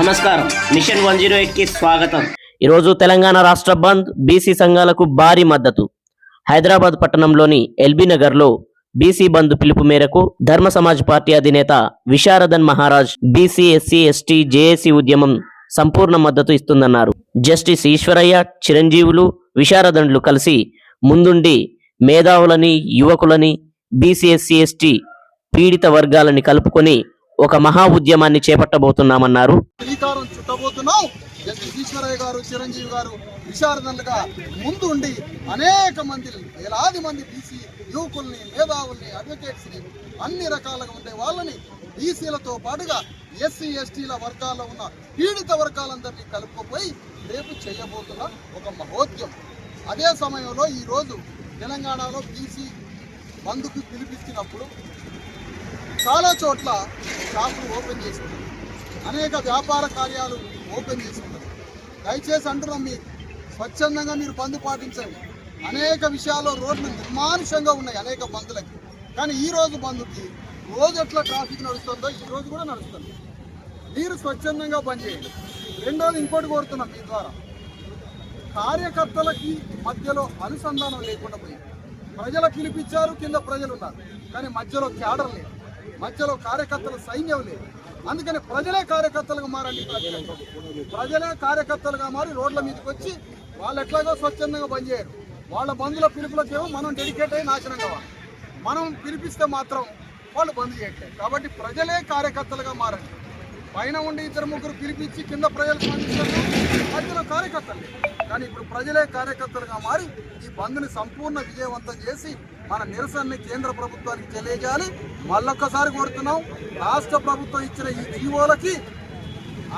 నమస్కారం. Machine one zero ఎయిట్కి స్వాగతం. ఈరోజు తెలంగాణ రాష్ట్ర బంద్ బీసీ సంఘాలకు భారీ మద్దతు. హైదరాబాద్ పట్టణంలోని ఎల్బీ నగర్లో బీసీ బంద్ పిలుపు మేరకు ధర్మ సమాజ్ పార్టీ అధినేత Visharadan Maharaj BC SC ST JAC ఉద్యమం సంపూర్ణ మద్దతు ఇస్తుందన్నారు. జస్టిస్ ఈశ్వరయ్య చిరంజీవులు విశారదన్లు కలిసి ముందుండి మేధావులని యువకులని బీసీ ఎస్సీ ఎస్టీ పీడిత వర్గాలని కలుపుకొని ఒక మహా ఉద్యమాన్ని చేపట్టబోతున్నామన్నారు. శ్రీకారం చుట్టబోతున్నాం. జస్టిస్ ఈశ్వరయ్య గారు చిరంజీవి గారు విశారదలుగా ముందు ఉండి అనేక మంది వేలాది మంది బీసీ యువకుల్ని మేధావుల్ని అడ్వకేట్స్ అన్ని రకాలుగా ఉండే వాళ్ళని బీసీలతో పాటుగా ఎస్సీ ఎస్టీల వర్గాల్లో ఉన్న పీడిత వర్గాలందరినీ కలుపుకుపోయి రేపు చేయబోతున్న ఒక మహోద్యమం. అదే సమయంలో ఈరోజు తెలంగాణలో బీసీ బంధుకు పిలిపిస్తున్నప్పుడు చాలా చోట్ల షాపులు ఓపెన్ చేస్తున్నారు అనేక వ్యాపార కార్యాలు ఓపెన్ చేస్తున్నారు దయచేసి అంటున్నాం మీ స్వచ్ఛందంగా మీరు బంద్ పాటించండి. అనేక విషయాల్లో రోడ్లు నిర్మానుషంగా ఉన్నాయి అనేక బందులకి కానీ ఈ రోజు బంధుకి రోజు ఎట్లా ట్రాఫిక్ నడుస్తుందో ఈ రోజు కూడా నడుస్తుంది. మీరు స్వచ్ఛందంగా బంద్ చేయండి. రెండోది ఇంకోటి కోరుతున్నాం మీ ద్వారా. కార్యకర్తలకి మధ్యలో అనుసంధానం లేకుండా పోయింది. ప్రజలు పిలిపించారు కింద ప్రజలు ఉన్నారు కానీ మధ్యలో క్యాడర్ లేదు. మధ్యలో కార్యకర్తల సైన్యం లేదు. అందుకని ప్రజలే కార్యకర్తలుగా మారండి ప్రజలే. కార్యకర్తలుగా మారి రోడ్ల మీదకి వచ్చి వాళ్ళు ఎట్లాగో స్వచ్ఛందంగా బంద్ చేయరు. వాళ్ళ బంధుల పిలుపులకేమో మనం డెడికేట్ అయ్యి నాశనం కావాలి మనం పిలిపిస్తే మాత్రం వాళ్ళు బంద్ చేయట్లేదు. కాబట్టి ప్రజలే కార్యకర్తలుగా మారండి. పైన ఉండి ఇద్దరు ముగ్గురు పిలిపించి కింద ప్రజలు స్పందిస్తారు మధ్యలో కార్యకర్తలు. కానీ ఇప్పుడు ప్రజలే కార్యకర్తలుగా మారి ఈ బంద్ని సంపూర్ణ విజయవంతం చేసి మన నిరసనని కేంద్ర ప్రభుత్వానికి తెలియజేయాలి. మళ్ళొక్కసారి కోరుతున్నాం రాష్ట్ర ప్రభుత్వం ఇచ్చిన ఈ జీవోలకి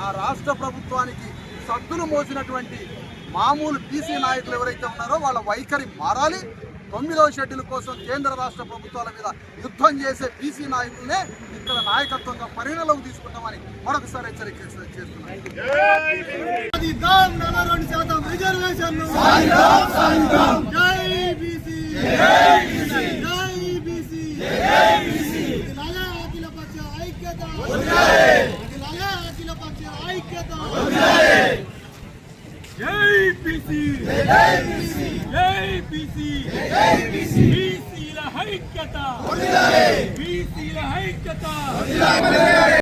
ఆ రాష్ట్ర ప్రభుత్వానికి సద్దులు మోసినటువంటి మామూలు బీసీ నాయకులు ఎవరైతే ఉన్నారో వాళ్ళ వైఖరి మారాలి. తొమ్మిదవ షెడ్యూల్ కోసం కేంద్ర రాష్ట్ర ప్రభుత్వాల మీద యుద్ధం చేసే బీసీ నాయకులనే ఇక్కడ నాయకత్వంగా పరిగణలోకి తీసుకుంటామని మరొకసారి హెచ్చరిక చేస్తున్నాం. జై బీసీ. జై బీసీ. జై బీసీ. లాలా అఖిల పక్ష ఐక్యత అది లాలా అఖిల పక్ష ఐక్యత జై బీసీ జై బీసీ జై బీసీ జై బీసీ బీసీల ఐక్యత. బీసీల ఐక్యత.